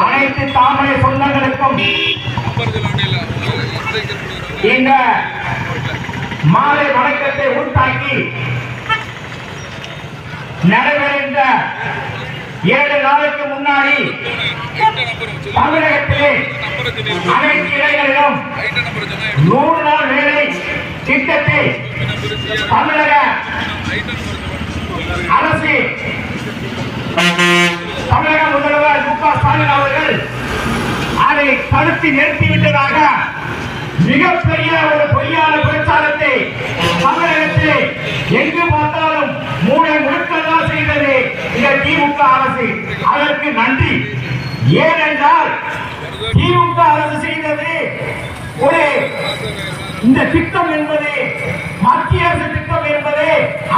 அனைத்து தாமரை சொந்தங்களுக்கும் இந்த மாலை வணக்கத்தை உண்டாக்கி நடைபெறுகின்ற ஏழு நாளுக்கு முன்னாடி தமிழகத்திலே அனைத்து இளைஞர்களும் நூறு நாள் வேலை திட்டத்தை தமிழக அரசு தமிழக முதல்வர் மு க ஸ்டாலின் அவர்கள் அதை தடுத்து நிறுத்திவிட்டதாக மிகப்பெரிய ஒரு பொய்யான பிரச்சாரத்தை தமிழகத்தில் எங்கு பார்த்தாலும் மூளை முழுக்கெல்லாம் செய்தது இந்த திமுக அரசு. அதற்கு நன்றி. ஏனென்றால் திமுக அரசு செய்தது ஒரு இந்த திட்டம் என்பது மத்திய அரசு திட்டம் என்பது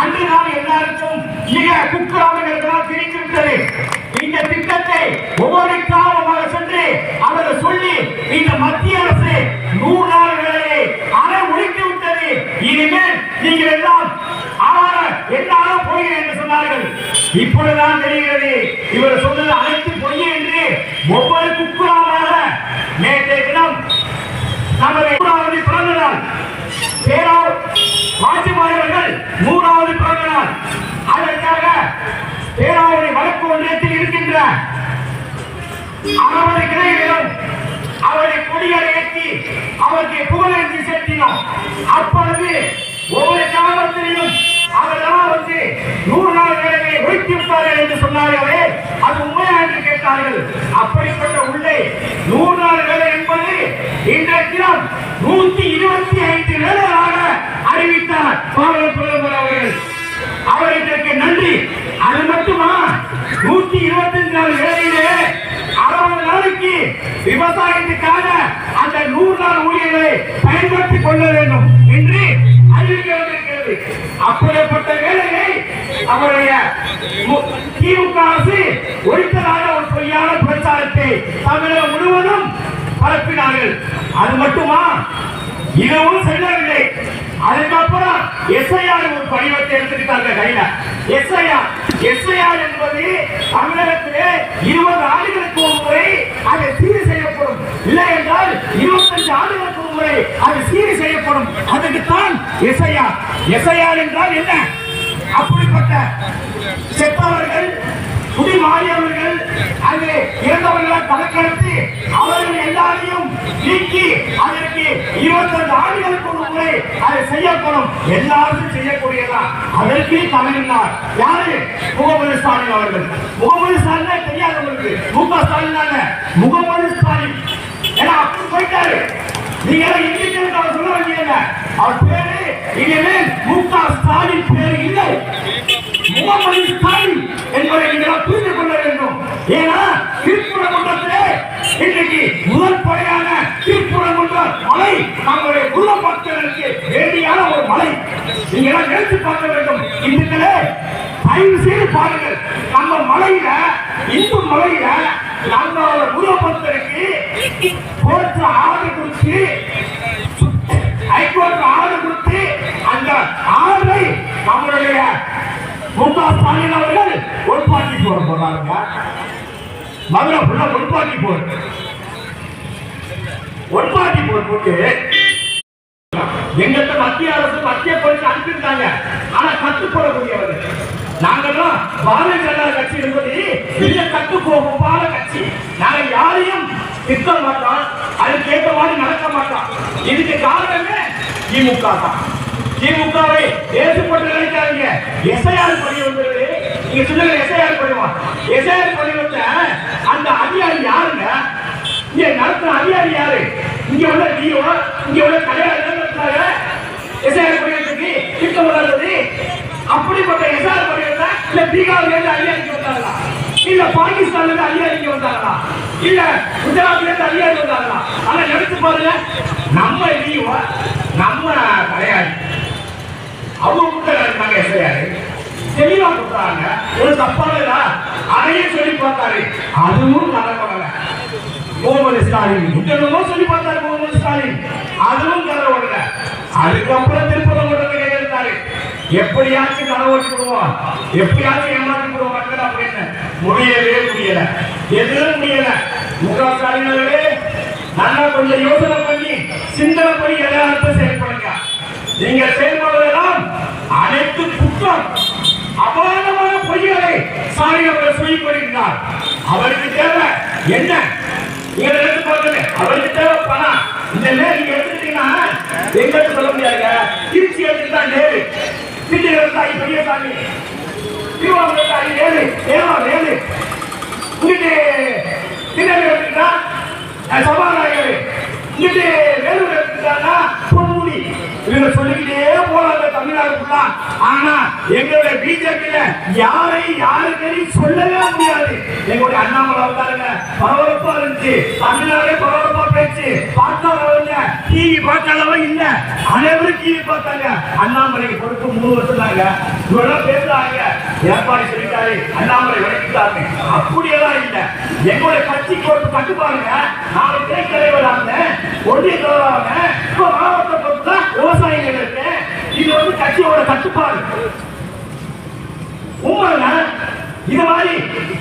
அன்று நாள் எல்லாருக்கும் மிக குக்கிராமங்களுக்கெல்லாம் தெரிந்துவிட்டது இந்த திட்டத்தை ஒவ்வொரு கிராமமாக சென்று அவர் சொல்லி இந்த மத்திய அரசு நூறு நாள் அரை ஒழித்து விட்டது. இனிமேல் நீங்கள் எல்லாம் எல்லாரும் பொய் என்று சொன்னார்கள். இப்பொழுதுதான் தெரிகிறது இவர் சொன்னது அனைத்து பொய் என்று ஒவ்வொரு குக்கிராமாக அறுபது கிளைகளிலும் அவரை கொடிகளை ஏற்றி அவருக்கு புகழஞ்சி செலுத்தினோம் அப்பொழுது ஒவ்வொரு கிராமத்திலையும் அவரெல்லாம் வந்து நூறு நாள் வேலையை ஒழித்து விட்டார்கள் என்று சொன்னார்களே அது உண்மையா என்று கேட்டார்கள். அப்படிப்பட்ட உள்ளே நூறு நாள் வேலை என்பது இன்றைக்கு நூத்தி இருபத்தி விவசாயத்துக்காக அந்த நூறு நாள் ஊழியர்களை பயன்படுத்திக் கொள்ள வேண்டும் என்று அறிவிக்கப்பட்டிருக்கிறது. அப்படிப்பட்ட வேலையை அவருடைய மு- திமுக அரசு ஒழித்ததாக ஒரு பொய்யான பிரச்சாரத்தை தமிழகம் முழுவதும் பரப்பினார்கள். அது மட்டுமா? இதுவும் செல்லவில்லை. அதுக்கப்புறம் எஸ்ஐஆர் ஒரு படிவத்தை எடுத்துக்கிட்டாங்க கையில. எஸ்ஐஆர் எஸ்ஐஆர் என்பது தமிழகத்திலே இருபது ஆண்டுகளுக்கு ஒரு முறை அது சீர் செய்யப்படும் இல்லை என்றால் இருபத்தஞ்சு ஆண்டுகளுக்கு ஒரு முறை அது சீர் செய்யப்படும் அதுக்குத்தான் எஸ்ஐஆர் என்றால் என்ன? அப்படிப்பட்ட செத்தவர்கள் குடி மாறியவர்கள் அங்கு இறந்தவர்களால் கணக்கெடுத்து அவர்கள் எல்லாரையும் நீக்கி அதற்கு இருபத்தஞ்சு ஆண்டுகளுக்கு ஒரு முறை அதை செய்யப்படும். எல்லாரும் செய்யக்கூடியதான் அதற்கு தலையினார் யாரு? முகமது ஸ்டாலின் அவர்கள். முகமது ஸ்டாலின் தெரியாதவங்களுக்கு. முக ஸ்டாலின் அல்ல முகமது ஸ்டாலின். ஏன்னா அப்படி போயிட்டாரு. நீங்க எல்லாம் இங்கிலீஷ் அவர் சொல்ல வேண்டியதில்லை அவர் பேரு இனிமேல் மு க ஸ்டாலின் பேர் இல்லை. முகமது ஸ்டாலின் என்பதை நீங்கள் புரிந்து கொள்ள வேண்டும். ஏன்னா திருப்புறகுன்றத்திலே இன்றைக்கு முதல் படையான திருப்புறகுன்ற மலை. நம்முடைய குருவ பக்தர்களுக்கு வேண்டியான ஒரு மலை. நீங்க எல்லாம் நினைத்து பார்க்க வேண்டும். இந்துக்களே தயவு செய்து பாருங்கள். நம்ம மலையில இந்து மலையில நம்மளோட குருவ பக்தருக்கு கோர்ட்டு கொடுத்து ஹைகோர்ட் ஆர்டர் கொடுத்து அந்த ஆர்டரை நம்மளுடைய முன்னாள் ஸ்டாலின் அவர்கள் உள்பாட்டி போட போறாங்க மதுரை ஃபுல்லா உள்பாட்டி போர் உள்பாட்டி போர் போட்டு. எங்கிட்ட மத்திய அரசு மத்திய போலீஸ் அனுப்பியிருந்தாங்க ஆனா கட்டு போடக்கூடியவர்கள் நாங்கெல்லாம் பாரதிய ஜனதா கட்சி என்பது இந்த கட்டு போகாத கட்சி. நாங்க யாரையும் திட்ட மாட்டோம் அதுக்கேற்ற மாதிரி இதுக்கு காரணமே திமுக தான். திமுகவை ஏற்றுப்பட்டு நினைக்காதீங்க. எஸ்ஐஆர் பணி வந்தது. நீங்க சொல்லுங்க எஸ்ஐஆர் படிவம் எஸ்ஐஆர் படிவத்தை அந்த அதிகாரி யாருங்க? இங்க நடத்துற அதிகாரி யாரு? இங்க உள்ள டிஓ இங்க உள்ள கல்யாணம் எஸ்ஐஆர் படிவத்துக்கு திட்டம் வளர்ந்தது அப்படிப்பட்ட எஸ்ஐஆர் வந்தா இல்ல பீகார்ல இருந்து அதிகாரிக்கு வந்தாங்களா இல்ல பாகிஸ்தான்ல இருந்து அதிகாரிக்கு வந்தாங்களா? இல்ல குஜராத்ல இருந்து அதிகாரி வந்தாங்களா? ஆனா எடுத்து பாருங்க. நம்ம லீவ நம்ம கிடையாது. அவங்க இருந்தாங்க எஸ்ஐஆர். தெளிவா கொடுத்தாங்க ஒரு தப்பானதா அதையும் சொல்லி பார்த்தாரு. அதுவும் நடக்கல முகமது ஸ்டாலின். என்னென்னமோ சொல்லி பார்த்தாரு முகமது ஸ்டாலின். அதுவும் கதை ஓடல அதுக்கப்புறம் திருப்பதம் ஓடுறது கையெழுத்தாரு. எப்படியாச்சும் கதை ஓட்டி விடுவோம் எப்படியாச்சும் ஏமாற்றி விடுவோம் அப்படின்னு முடியவே முடியல. எதுவும் முடியல. முக ஸ்டாலின் அவர்களே நல்லா கொஞ்சம் யோசனை பண்ணி சிந்தனை பண்ணி எல்லாருக்கும் செயல்படுங்க. நீங்க செயல்படுவதெல்லாம் அனைத்து குற்றம் அபாரமான பொய்களை சாமி அவர்கள் சொல்லிக் கொண்டிருந்தார். அவருக்கு தேவை என்ன? நீங்க எடுத்து பார்க்கல அவருக்கு தேவை பணம். இந்த நேரம் நீங்க எடுத்துட்டீங்கன்னா எங்க சொல்ல முடியாதுங்க. திருச்சி எடுத்துட்டா நேரு. திருச்சி எடுத்தா பெரியசாமி. திருவாரூர் தாய் ஏழு. இங்கிட்டு திருநெல்வேலி எடுத்துட்டா சபாநாயகர் இங்கிட்டு வேலூர் எடுத்துட்டாங்கன்னா பொன்முடி. இவங்க சொல்லிக்கிட்டே போனாங்க தமிழ்நாடு ஃபுல்லா ஆனா எங்களுடைய பிஜேபியில யாரை யாருக்கையும் சொல்லவே முடியாது. எங்களுடைய அண்ணாமலை வந்தாருங்க பரபரப்பா இருந்துச்சு. தமிழ்நாடே பரபரப்பா பேச்சு பார்த்தாங்க டிவி பார்க்காதவ இல்ல. அனைவரும் டிவி பார்த்தாங்க. அண்ணாமலைக்கு பொறுப்பு மூணு வருஷம் தாங்க இவ்வளவு பேசுறாங்க. ஏற்பாடு சொல்லிட்டாரு அண்ணாமலை விளக்கிட்டாரு அப்படியெல்லாம் இல்ல. எங்களுடைய கட்சி கோட்டு கட்டுப்பாருங்க நாலு பேர் தலைவர் ஆனேன் ஒன்றிய தலைவராக இப்ப மாவட்ட பொறுப்பு தான் விவசாயிகளுக்கு இது வந்து கட்சியோட கட்டுப்பாடு. உண்மைங்க இது மாதிரி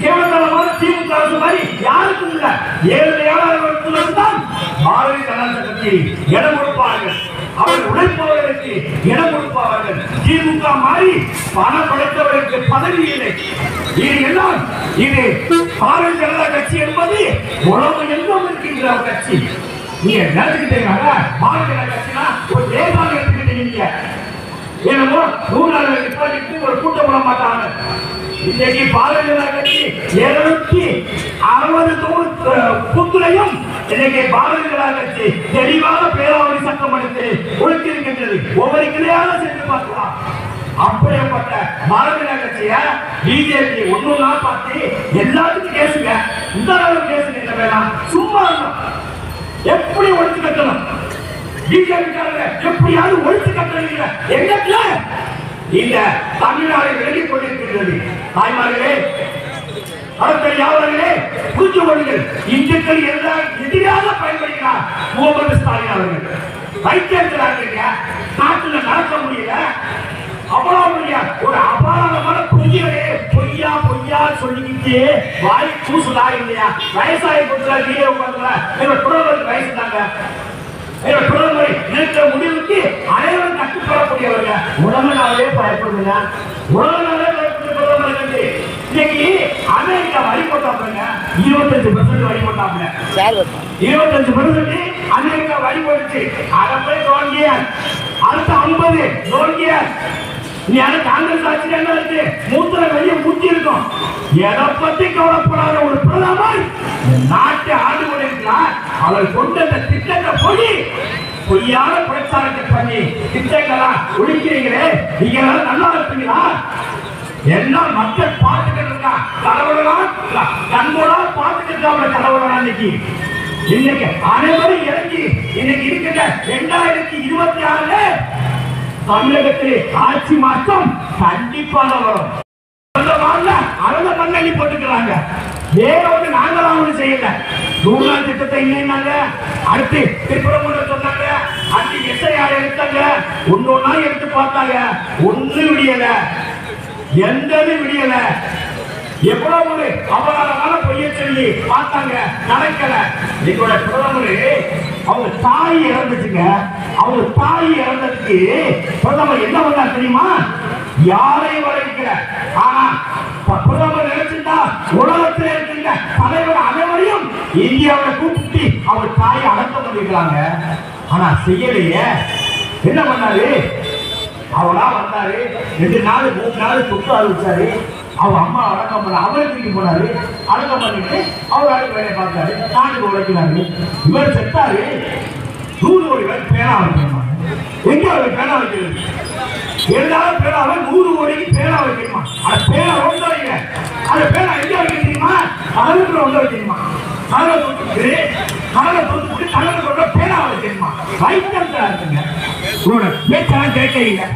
கேவலமான திமுக அரசு மாதிரி யாருக்கும் இல்ல. ஏழையாளர்களுக்கு தான் பாரதிய ஜனதா கட்சி இடம் கொடுப்பார்கள். அவர் உழைப்பவர்களுக்கு இடம் கொடுப்பார்கள். திமுக மாதிரி பணம் படைத்தவர்களுக்கு பதவி இல்லை. இது எல்லாம் இது பாரதிய ஜனதா கட்சி என்பது உலகம் எங்கும் இருக்கின்ற ஒரு கட்சி. நீங்க நினைச்சுக்கிட்டீங்களா பாரதிய ஜனதா கட்சினா ஒரு தேர்தல் எடுத்துக்கிட்டீங்க. என்னமோ நூறு நாள் நிப்பாட்டிட்டு ஒரு கூட்டம் போட மாட்டாங்க. இன்னைக்கு பாரதிய ஜனதா கட்சி இருநூத்தி அறுபது தொகுதி புத்துலையும் இன்னைக்கு பாரதிய ஜனதா கட்சி தெளிவாக பேராவளி சட்டம் அளித்து ஒழித்திருக்கின்றது. ஒவ்வொரு கிளையாக சென்று பார்க்கலாம். அப்படிப்பட்ட பாரதிய கட்சிய பிஜேபி ஒண்ணுன்னா பார்த்து எல்லாத்துக்கும் கேசுங்க. இந்த அளவு கேசுங்க வேணாம் சும்மா எப்படி ஒழிச்சு கட்டணும்? பிஜேபி எப்படியாவது ஒழிச்சு கட்டுறீங்க எங்கத்துல இந்த தமிழ்நாடு விலகிக் கொண்டிருக்கின்றது. தாய்மார்களே அடுத்த புரிந்து கொள்ளுங்கள். இந்துக்கள் எல்லாம் எதிராக பயன்படுகிறார் முகமது ஸ்டாலின் அவர்கள். வைத்திருக்கிறாங்க நாட்டுல நடக்க முடியல. அவ்வளவு பெரிய ஒரு அபாரமான பொய்யவே பொய்யா பொய்யா சொல்லிக்கிட்டு வாய் பூசுதா இல்லையா? வயசாகி கொடுத்தா வீடியோ உட்காந்துல எங்க குடும்பத்துக்கு வயசு தாங்க. பிரதமரை நிறுத்த முடிவுக்கு அனைவரும் கட்டுப்படக்கூடியவர்கள். உலகனாலே பயப்படுங்க உலகனாலே பயப்படுற பிரதமர் கண்டு இன்னைக்கு அமெரிக்கா வரி போட்டாங்க இருபத்தஞ்சு பர்சன்ட் வரி போட்டாங்க இருபத்தஞ்சு பர்சன்ட் அமெரிக்கா வரி போட்டுச்சு. அதை போய் நோங்கிய அடுத்த ஐம்பது நோங்கிய நீ அது காங்கிரஸ் ஆட்சியில் என்ன இருக்கு? மூத்திர வெளியே முத்தி இருக்கும் எதை பத்தி கவலைப்படாத ஒரு பிரதமர் நாட்டு நாட்டை ஆண்டு கொண்டிருக்கிறார் அவர் கொண்டு அந்த திட்டத்தை போய் பொய்யான பிரச்சாரத்தை பண்ணி திட்டங்களா ஒழிக்கிறீங்களே நீங்க நல்லா இருப்பீங்களா? எல்லாம் மக்கள் பார்த்துக்கிட்டு இருக்கா கடவுளெல்லாம் கண்மூலா பார்த்துக்கிட்டு இருக்கா கடவுளா இன்னைக்கு? இன்னைக்கு அனைவரும் இறங்கி இன்னைக்கு இருக்கின்ற இரண்டாயிரத்தி இருபத்தி ஆறுல தமிழகத்தில் ஆட்சி மாற்றம் கண்டிப்பாக வரும். அந்த வாங்க அரச போட்டுக்கிறாங்க. வேற ஒண்ணு நாங்களாம் ஒண்ணு செய்யல. நூறு நாள் திட்டத்தை இல்லைன்னாங்க அடுத்து திருப்பரங்குன்ற சொன்னாங்க. அடுத்து எஸ்ஐஆர் எடுத்தாங்க. ஒன்னொன்னா எடுத்து பார்த்தாங்க. ஒண்ணு விடியல. எந்தது விடியல? எவ்வளவு ஒரு அபராதமான பொய்ய சொல்லி பார்த்தாங்க. நடக்கல. எங்களோட பிரதமர் அவங்க தாய் இறந்துச்சுங்க. அவங்க தாய் இறந்ததுக்கு பிரதமர் என்ன பண்ணார் தெரியுமா? யாரையும் வரவிக்கல ஆனா உலகத்தில் இருக்கின்ற தலைவர் அனைவரையும் இந்தியாவை கூப்பிட்டு அவர் தாயை அடக்கம் பண்ணிருக்கிறாங்க ஆனா செய்யலையே. என்ன பண்ணாரு? அவளா வந்தாரு. ரெண்டு நாள் மூணு நாள் சுற்று ஆரம்பிச்சாரு அவ அம்மா அடக்கம் பண்ண அவரை தூக்கி போனாரு. அடக்கம் பண்ணிட்டு அவர் அடுத்த வேலையை பார்த்தாரு. நாட்டுக்கு உழைக்கிறாரு. இவர் செத்தாரு. நூறு கோடி பேர் பேனா வைக்கணுமா எங்க அவர் பேனா வைக்கிறது எல்லாரும் பேனாவை நூறு கோடிக்கு பேனா வைக்கணுமா அந்த பேனா ரொம்ப வைங்க அந்த பேனா எங்க வைக்க தெரியுமா? கடலுக்குள்ள உள்ள வைக்கணுமா கடலை தூக்கிட்டு கடலை தூக்கிட்டு கடலை கொண்ட பேனா வைக்கணுமா வைத்தியம் இருக்குங்க. உங்களோட பேச்செல்லாம் கேட்க இல்லை.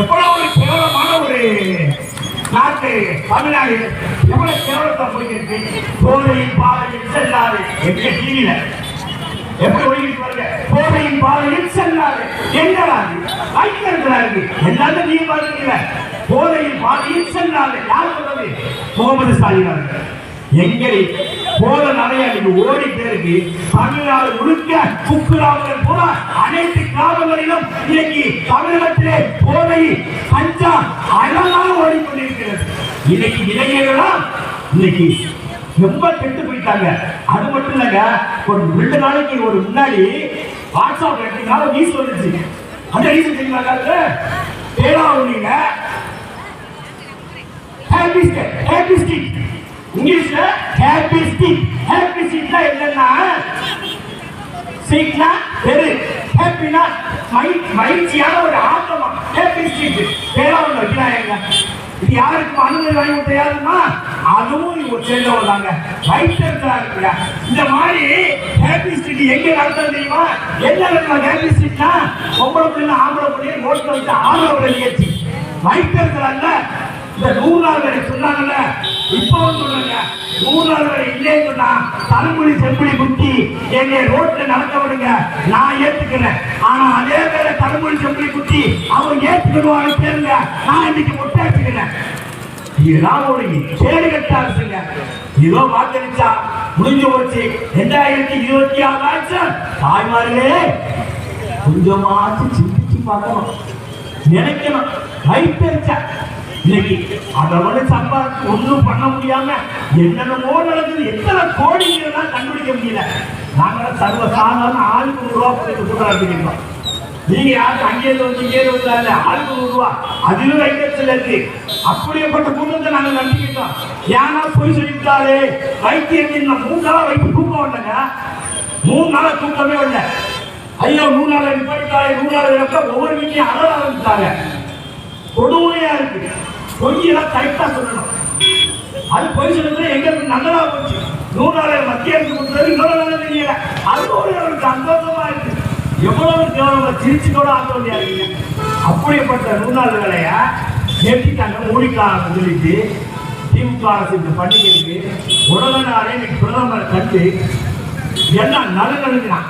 எவ்வளவு ஒரு கேவலமான ஒரு நாட்டு தமிழ்நாடு. எவ்வளவு கேவலத்தை முடிக்கிறது போதையின் பாதையில் செல்லாது. எங்க டிவியில எப்படி ஒழுங்கிட்டு போதையின் பாதையில் செல்லாது. எங்களாது? வைத்திருக்கிறாரு எல்லாரும் நீங்க பாருங்க போதையின் பாதையில் செல்லாது. யார் சொல்றது முகமது ஸ்டாலின் அவர்கள். எங்களை போல நிறைய இன்னைக்கு ஓடி பேருக்கு தமிழ்நாடு முழுக்க குக்கிராமங்கள் போல அனைத்து கிராமங்களிலும் இன்னைக்கு தமிழகத்திலே போதை பஞ்சா அழகாக ஓடிக்கொண்டிருக்கிறது இன்னைக்கு இளைஞர்களா இன்னைக்கு ரொம்ப கெட்டு போயிட்டாங்க. அது மட்டும் இல்லைங்க ஒரு ரெண்டு நாளைக்கு ஒரு முன்னாடி வாட்ஸ்அப் எடுத்தீங்கன்னா நியூஸ் வந்துச்சு அந்த நியூஸ் தெரியுமா பேராவூரிங்க. ஹாப்பி ஸ்டேட் ஹாப்பி ஸ்ட்ரீட் இங்கிலீஷ்ல ஹாப்பி ஸ்ட்ரீட் ஹாப்பி ஸ்ட்ரீட்னா என்னன்னா ஸ்ட்ரீட்னா பெரு. ஹாப்பினா மகிழ்ச்சியான ஒரு ஆட்டமா ஹாப்பி பேரா ஒன்று வைக்கிறாங்க யாருக்கு அனுமதி வாங்கி கொடுத்த அதுவும் இவங்க சேர்ந்தவங்க தாங்க. வைத்திருக்கிறா இந்த மாதிரி ஹேப்பி ஸ்ட்ரீட் எங்க நடந்தது தெரியுமா? என்ன நடக்கலாம் ஹேப்பி ஸ்ட்ரீட்னா பொம்பளை பிள்ளை ஆம்பளை பிள்ளை ரோட்ல வச்சு ஆம்பளை நிகழ்ச்சி. வைத்திருக்கிறாங்க இந்த நூறு நாள் வரை சொன்னாங்கல்ல. இப்பவும் சொல்லுங்க. நூறு நாள் வரை இல்லைன்னு சொன்னா தலைமொழி செம்புடி குத்தி என்னை ரோட்ல நடக்க விடுங்க. நான் ஏத்துக்கிறேன். ஆனா அதே வேலை தலைமொழி செம்புடி குத்தி அவங்க ஏத்துக்கிடுவாங்க கேளுங்க நான் இன்னைக்கு முட்டை ஏத்துக்கிறேன் இதெல்லாம் ஒரு கேடு கட்ட அரசுங்க இதோ வாக்களிச்சா முடிஞ்சு போச்சு. ரெண்டாயிரத்தி இருபத்தி ஆறு ஆச்சு தாய்மார்களே கொஞ்சமாச்சும் சிந்திச்சு பார்க்கணும். நினைக்கணும். வைத்தறிச்சா இன்னைக்கு அதை விட சம்பாதிச்சு ஒன்றும் பண்ண முடியாம என்னென்னமோ நடக்குது. எத்தனை கோடிங்கிறதெல்லாம் கண்டுபிடிக்க முடியல. நாங்களாம் சர்வ சாதாரண ஆளுக்கு நூறு ரூபா கொடுத்து கூட்டாடுறோம் நீங்க யாரும் அங்கேயிருந்து வந்து இங்கே வந்து ஆளுக்கு நூறு ரூபா அதிலும் வைத்தியத்தில் இருக்கு. அப்படியேப்பட்ட குடும்பத்தை நாங்க நம்பிக்கிட்டோம். ஏன்னா போய் சொல்லிவிட்டாரு வைத்தியத்தில் நான் மூணு நாளா வைத்து தூக்கம் வரலங்க. மூணு நாளா தூக்கமே வரல. ஐயோ மூணு நாள் நிப்பாட்டாரு மூணு நாள் இருக்க ஒவ்வொரு வீட்லையும் அழ ஆரம்பிச்சாங்க கொடுமையா இருக்கு. பொய்யெல்லாம் கரெக்டா சொல்லணும். அது பொய் சொல்றது எங்களுக்கு நல்லதா போச்சு. நூறு நாள் மத்திய அரசு கொடுத்தது இன்னொரு நல்ல தெரியல. அது ஒரு ஒரு சந்தோஷமா இருக்கு. எவ்வளவு கேவலமா சிரிச்சு கூட ஆத்தோண்டியா இருக்கீங்க அப்படிப்பட்ட நூறு நாள் வேலையா ஏற்றிட்டாங்க சொல்லிட்டு திமுக அரசு இந்த பண்டிகைக்கு உலக நாளே இன்னைக்கு பிரதமர் கண்டு எல்லாம் நலுநலுங்கினான்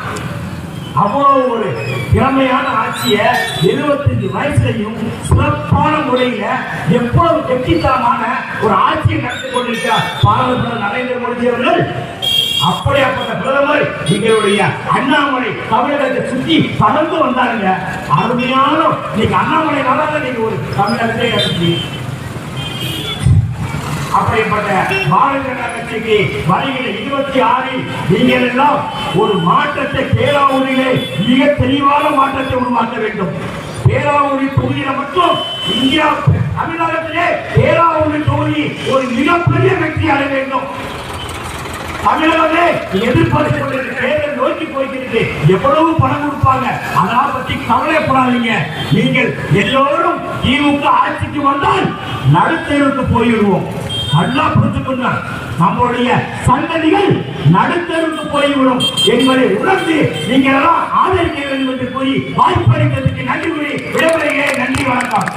அவ்வளவு ஒரு திறமையான ஆட்சியை எழுபத்தஞ்சு வயசுலையும் சிறப்பான முறையில எவ்வளவு கெட்டித்தனமான ஒரு ஆட்சியை நடத்தி கொண்டிருக்க பாரத நரேந்திர மோடி அவர்கள். அப்படியாப்பட்ட பிரதமர் எங்களுடைய அண்ணாமலை தமிழகத்தை சுற்றி பறந்து வந்தாருங்க. அருமையான இன்னைக்கு அண்ணாமலை வராத நீங்க ஒரு தமிழகத்தை சுற்றி அப்படிப்பட்ட பாரதிய ஜனதா கட்சிக்கு வருகிற இருபத்தி ஆறில் நீங்கள் எல்லாம் ஒரு மாற்றத்தை பேராவூரிலே மிக தெளிவான மாற்றத்தை உருவாக்க வேண்டும். பேராவூரி தொகுதியில மட்டும் இந்தியா தமிழகத்திலே பேராவூரி தொகுதி ஒரு மிகப்பெரிய வெற்றி அடைய வேண்டும். தமிழகமே எதிர்பார்த்து கொண்டிருக்க தேர்தல் நோக்கி போய்கிறது எவ்வளவு பணம் கொடுப்பாங்க? அதெல்லாம் பற்றி கவலைப்படாதீங்க நீங்கள் எல்லோரும் திமுக ஆட்சிக்கு வந்தால் நடுத்தேர்வுக்கு போயிடுவோம் நல்லா புரிஞ்சுக்கொள்ள நம்முடைய சந்ததிகள் நடுத்தருக்கு போய்விடும் என்பதை உணர்ந்து நீங்கள் எல்லாம் ஆதரிக்க வேண்டும் என்று கூறி வாய்ப்பளித்ததற்கு நன்றி கூறி விடைபெறுகிறேன். நன்றி வணக்கம்.